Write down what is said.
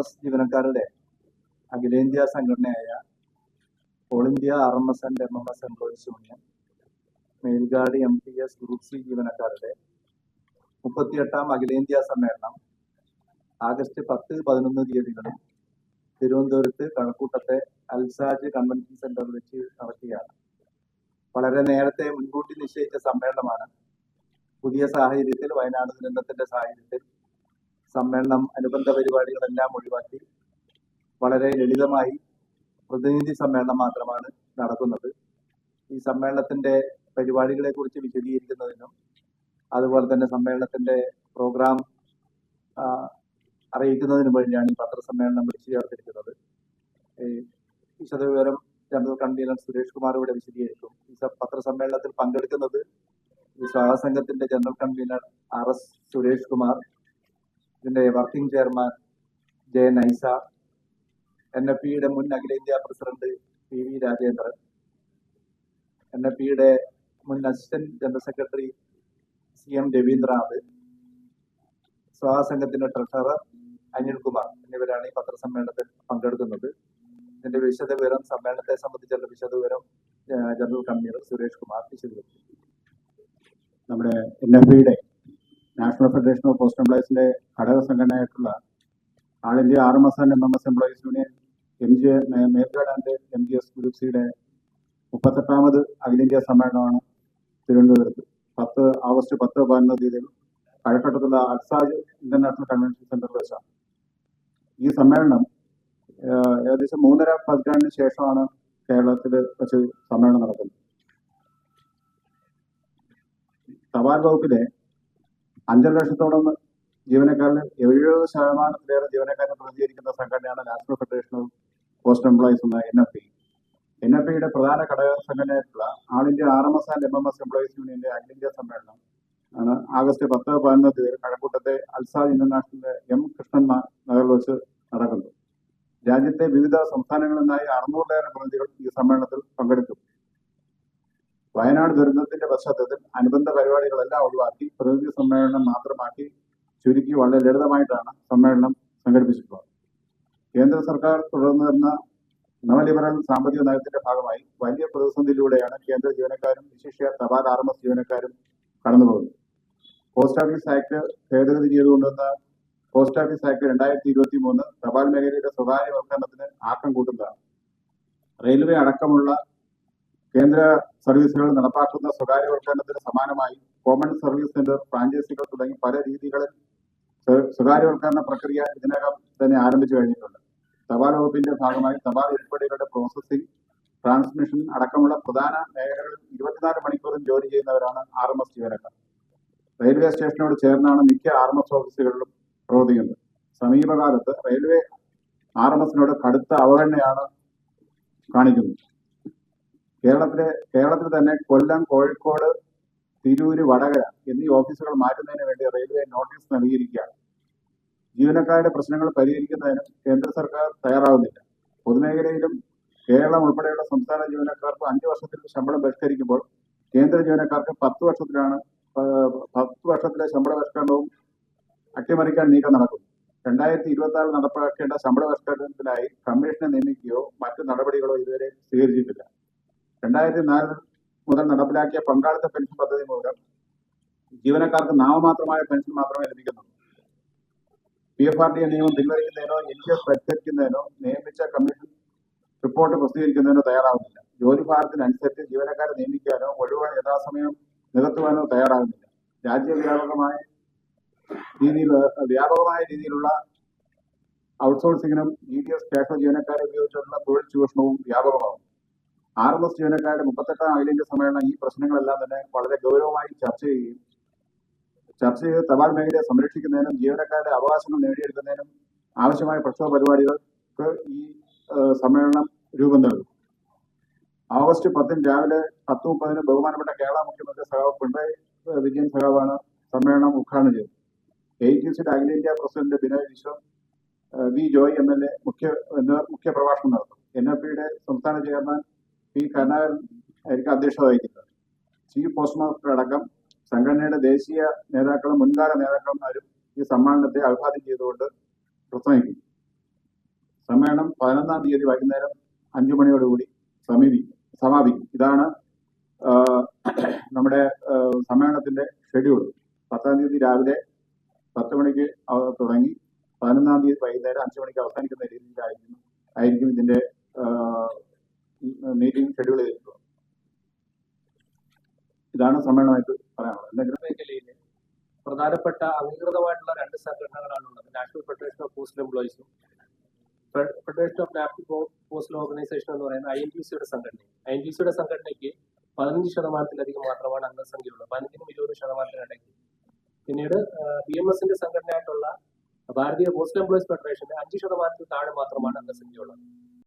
S ജീവനക്കാരുടെ അഖിലേന്ത്യാ സംഘടനയായ all India R M S and M M S employees union mail guard M T S group C ജീവനക്കാരുടെ മുപ്പത്തിയെട്ടാം അഖിലേന്ത്യാ സമ്മേളനം ആഗസ്റ്റ് പത്ത് പതിനൊന്ന് തീയതികളിൽ തിരുവനന്തപുരത്ത് കഴക്കൂട്ടത്തെ അൽസാജ് കൺവെൻഷൻ സെന്ററിൽ വെച്ച് നടക്കുകയാണ്. വളരെ നേരത്തെ മുൻകൂട്ടി നിശ്ചയിച്ച സമ്മേളനമാണ്. പുതിയ സാഹചര്യത്തിൽ വയനാട് ദുരന്തത്തിന്റെ സാഹചര്യത്തിൽ സമ്മേളനം അനുബന്ധ പരിപാടികളെല്ലാം ഒഴിവാക്കി വളരെ ലളിതമായി പ്രതിനിധി സമ്മേളനം മാത്രമാണ് നടക്കുന്നത്. ഈ സമ്മേളനത്തിന്റെ പരിപാടികളെ കുറിച്ച് വിശദീകരിക്കുന്നതിനും അതുപോലെ തന്നെ സമ്മേളനത്തിന്റെ പ്രോഗ്രാം അറിയിക്കുന്നതിന് വേണ്ടിയാണ് ഈ പത്രസമ്മേളനം വിളിച്ചു ചേർത്തിരിക്കുന്നത്. വിശദവിവരം ജനറൽ കൺവീനർ സുരേഷ് കുമാർ ഇവിടെ വിശദീകരിക്കും. ഈ പത്രസമ്മേളനത്തിൽ പങ്കെടുക്കുന്നത് ഈ സഹ സംഘത്തിന്റെ general convener R S Suresh Kumar. ഇതിന്റെ വർക്കിംഗ് ചെയർമാൻ ജെ നൈസ എൻ എഫ് പിയുടെ മുൻ അഖിലേന്ത്യാ president P V Rajendran N F പിയുടെ മുൻ assistant general secretary C M Raveendranath സ്വാസംഘത്തിന്റെ treasurer Anilkumar എന്നിവരാണ് ഈ പത്രസമ്മേളനത്തിൽ പങ്കെടുക്കുന്നത്. ഇതിന്റെ വിശദ വിവരം സമ്മേളനത്തെ സംബന്ധിച്ചുള്ള വിശദ വിവരം ജനറൽ കൺവീനർ സുരേഷ് കുമാർ വിശദീകരിച്ചു നമ്മുടെ എൻ എഫ് ബിയുടെ നാഷണൽ ഫെഡറേഷൻ ഓഫ് പോസ്റ്റ് എംപ്ലോയീസിന്റെ ഘടക സംഘടനയായിട്ടുള്ള all India S and M M S employees union M G mail guard M G S group സിയുടെ മുപ്പത്തെട്ടാമത് അഖിലേന്ത്യാ സമ്മേളനമാണ് തിരുവനന്തപുരത്ത്. പത്ത് ഓഗസ്റ്റ് പത്ത് പതിനൊന്ന് തീയതികൾ കഴക്കട്ടത്തുള്ള അക്സാജ് ഇന്റർനാഷണൽ കൺവെൻഷൻ സെന്ററിൽ വെച്ചാണ്. ഈ സമ്മേളനം ഏകദേശം മൂന്നര പതിറ്റാണ്ടിന് ശേഷമാണ് കേരളത്തിൽ വെച്ച് സമ്മേളനം നടക്കുന്നത്. തപാൽ വകുപ്പിലെ അഞ്ചര ലക്ഷത്തോളം ജീവനക്കാരിൽ എഴുപത് ശതമാനത്തിലേറെ ജീവനക്കാരെ പ്രതിനിധീകരിക്കുന്ന സംഘടനയാണ് National Federation of Post employees എന്ന N F P N F പിയുടെ പ്രധാന ഘടക സംഘടനയായിട്ടുള്ള All India R M S and M M S employees യൂണിയന്റെ അഖിലേന്ത്യാ സമ്മേളനം ആണ് ആഗസ്റ്റ് പത്ത് പതിനൊന്ന് തീയതി കഴക്കൂട്ടത്തെ അൽസാദ് ഇന്റർനാഷണലിന്റെ എം കൃഷ്ണൻ നഗറിൽ വെച്ച് നടക്കുന്നത് രാജ്യത്തെ വിവിധ സംസ്ഥാനങ്ങളിൽ നിന്നായി അറുന്നൂറിലേറെ പ്രതിനിധികൾ ഈ സമ്മേളനത്തിൽ പങ്കെടുക്കും. വയനാട് ദുരന്തത്തിന്റെ പശ്ചാത്തലത്തിൽ അനുബന്ധ പരിപാടികളെല്ലാം ഒഴിവാക്കി പ്രതിനിധി സമ്മേളനം മാത്രമാക്കി ചുരുക്കി വളരെ ലളിതമായിട്ടാണ് സമ്മേളനം സംഘടിപ്പിച്ചിട്ടുള്ളത്. കേന്ദ്ര സർക്കാർ തുടർന്നു വരുന്ന നവലിബറൽ സാമ്പത്തിക നയത്തിന്റെ ഭാഗമായി വലിയ പ്രതിസന്ധിയിലൂടെയാണ് കേന്ദ്ര ജീവനക്കാരും വിശിഷ്യ തപാൽ ആർ എം എസ് ജീവനക്കാരും കടന്നുപോകുന്നത്. പോസ്റ്റ് ഓഫീസ് ആക്ട് ഭേദഗതി ചെയ്തുകൊണ്ടുവന്ന പോസ്റ്റ് ഓഫീസ് ആക്ട് രണ്ടായിരത്തി ഇരുപത്തി മൂന്ന് തപാൽ മേഖലയുടെ സ്വകാര്യവൽക്കരണത്തിന് ആക്കം കൂട്ടുന്നതാണ്. റെയിൽവേ അടക്കമുള്ള കേന്ദ്ര സർവീസുകൾ നടപ്പാക്കുന്ന സ്വകാര്യവൽക്കരണത്തിന് സമാനമായി കോമൺ സർവീസ് സെന്റർ ഫ്രാഞ്ചൈസികൾ തുടങ്ങി പല രീതികളിൽ സ്വകാര്യവൽക്കരണ പ്രക്രിയ ഇതിനകം തന്നെ ആരംഭിച്ചു കഴിഞ്ഞിട്ടുണ്ട്. തപാൽ വകുപ്പിന്റെ ഭാഗമായി തപാൽ ഉരുപ്പടികളുടെ പ്രോസസ്സിംഗ് ട്രാൻസ്മിഷൻ അടക്കമുള്ള പ്രധാന മേഖലകളിൽ ഇരുപത്തിനാല് മണിക്കൂറും ജോലി ചെയ്യുന്നവരാണ് ആർ എം എസ് ജീവനക്കാർ. റെയിൽവേ സ്റ്റേഷനോട് ചേർന്നാണ് മിക്ക ആർ എം എസ് ഓഫീസുകളിലും പ്രവർത്തിക്കുന്നത്. സമീപകാലത്ത് റെയിൽവേ ആർ എം എസിനോട് കടുത്ത അവഗണനയാണ് കാണിക്കുന്നത്. കേരളത്തിലെ കേരളത്തിൽ തന്നെ കൊല്ലം കോഴിക്കോട് തിരൂര് വടകര എന്നീ ഓഫീസുകൾ മാറ്റുന്നതിന് വേണ്ടി റെയിൽവേ നോട്ടീസ് നൽകിയിരിക്കുകയാണ്. ജീവനക്കാരുടെ പ്രശ്നങ്ങൾ പരിഹരിക്കുന്നതിനും കേന്ദ്ര സർക്കാർ തയ്യാറാവുന്നില്ല. പൊതുമേഖലയിലും കേരളം ഉൾപ്പെടെയുള്ള സംസ്ഥാന ജീവനക്കാർക്ക് അഞ്ച് വർഷത്തിൽ ശമ്പളം പരിഷ്കരിക്കുമ്പോൾ കേന്ദ്ര ജീവനക്കാർക്ക് പത്ത് വർഷത്തിലാണ് പത്ത് വർഷത്തിലെ ശമ്പള പരിഷ്കരണവും അട്ടിമറിക്കാൻ നീക്കം നടക്കുന്നു. രണ്ടായിരത്തി ഇരുപത്തി ആറിൽ നടപ്പാക്കേണ്ട ശമ്പള പരിഷ്കരണത്തിനായി കമ്മീഷനെ നിയമിക്കുകയോ മറ്റു നടപടികളോ ഇതുവരെ സ്വീകരിച്ചിട്ടില്ല. രണ്ടായിരത്തി നാല് മുതൽ നടപ്പിലാക്കിയ പങ്കാളിത്ത പെൻഷൻ പദ്ധതി മൂലം ജീവനക്കാർക്ക് നാമമാത്രമായ പെൻഷൻ മാത്രമേ ലഭിക്കുന്നുള്ളൂ. പി എഫ് ആർ ഡി നിയമം പിൻവലിക്കുന്നതിനോ എൻ ജി എസ് പരിഷ്കരിക്കുന്നതിനോ നിയമിച്ച കമ്മീഷൻ റിപ്പോർട്ട് പ്രസിദ്ധീകരിക്കുന്നതിനോ തയ്യാറാവുന്നില്ല. ജോലി ഭാരത്തിനനുസരിച്ച് ജീവനക്കാരെ നിയമിക്കാനോ ഒഴിവ് യഥാസമയം നികത്തുവാനോ തയ്യാറാകുന്നില്ല രാജ്യവ്യാപകമായ രീതിയിൽ വ്യാപകമായ രീതിയിലുള്ള ഔട്ട്സോഴ്സിങ്ങിനും ഇ ഡി എസ് കാഷോ ജീവനക്കാരെ ഉപയോഗിച്ചുള്ള തൊഴിൽ ചൂഷണവും വ്യാപകമാകും ആർ എം എസ് ജീവനക്കാരുടെ മുപ്പത്തെട്ടാം അഖിലേന്ത്യാ സമ്മേളനം ഈ പ്രശ്നങ്ങളെല്ലാം തന്നെ വളരെ ഗൗരവമായി ചർച്ച ചെയ്യുകയും ചർച്ച ചെയ്ത് തപാൽ മേഖലയെ സംരക്ഷിക്കുന്നതിനും ജീവനക്കാരുടെ അവകാശങ്ങൾ നേടിയെടുക്കുന്നതിനും ആവശ്യമായ പ്രക്ഷോഭ പരിപാടികൾക്ക് ഈ സമ്മേളനം രൂപം നൽകും. ഓഗസ്റ്റ് പത്തിന് രാവിലെ പത്ത് മുപ്പതിന് ബഹുമാനപ്പെട്ട കേരള മുഖ്യമന്ത്രി സഖാവ് പിണറായി വിജയൻ സഖാവാണ് സമ്മേളനം ഉദ്ഘാടനം ചെയ്തത്. എ ടി സിയുടെ അഖിലേന്ത്യാ president Binoy Viswam V Joy M L A മുഖ്യ എന്നിവർ മുഖ്യ പ്രഭാഷണം നടത്തും. എൻ എഫ് പിയുടെ സംസ്ഥാന ചെയർമാൻ പി കരുണാകരൻ ആയിരിക്കും അധ്യക്ഷത വഹിക്കുന്നത് സി. പോസ്റ്റ്മാസ്റ്റർ അടക്കം സംഘടനയുടെ ദേശീയ നേതാക്കളും മുൻകാല നേതാക്കന്മാരും ഈ സമ്മേളനത്തെ അഭിവാദ്യം ചെയ്തുകൊണ്ട് പ്രസംഗിക്കും. സമ്മേളനം പതിനൊന്നാം തീയതി വൈകുന്നേരം അഞ്ചു മണിയോടുകൂടി സമീപിക്കും സമാപിക്കും. ഇതാണ് നമ്മുടെ സമ്മേളനത്തിന്റെ ഷെഡ്യൂൾ. പത്താം തീയതി രാവിലെ പത്ത് മണിക്ക് തുടങ്ങി പതിനൊന്നാം തീയതി വൈകുന്നേരം അഞ്ചു മണിക്ക് അവസാനിക്കുന്ന രീതിയിലായിരിക്കും ആയിരിക്കും ഇതിന്റെ മീറ്റിംഗ് ഷെഡ്യൂൾ ചെയ്തിട്ടുള്ളത് ഇതാണ് സമ്മേളനമായിട്ട് പറയാനുള്ളത്. എന്തെങ്കിലും പ്രധാനപ്പെട്ട അംഗീകൃതമായിട്ടുള്ള രണ്ട് സംഘടനകളാണ് ഉള്ളത് national federation of postal എംപ്ലോയീസും federation of national postal organisation എന്ന് പറയുന്ന ഐ എൻ ടി സിയുടെ സംഘടന ഐ എൻ ടി സിയുടെ സംഘടനയ്ക്ക് പതിനഞ്ച് ശതമാനത്തിലധികം മാത്രമാണ് അംഗസംഖ്യയുള്ളത്. പതിനഞ്ചിനും ഇരുപത് ശതമാനത്തിനിടയ്ക്ക്. പിന്നീട് ബി എം എസിന്റെ സംഘടനയായിട്ടുള്ള ഭാരതീയ പോസ്റ്റൽ എംപ്ലോയീസ് ഫെഡറേഷന് അഞ്ച് ശതമാനത്തിൽ താഴെ മാത്രമാണ് അംഗസംഖ്യയുള്ളത്.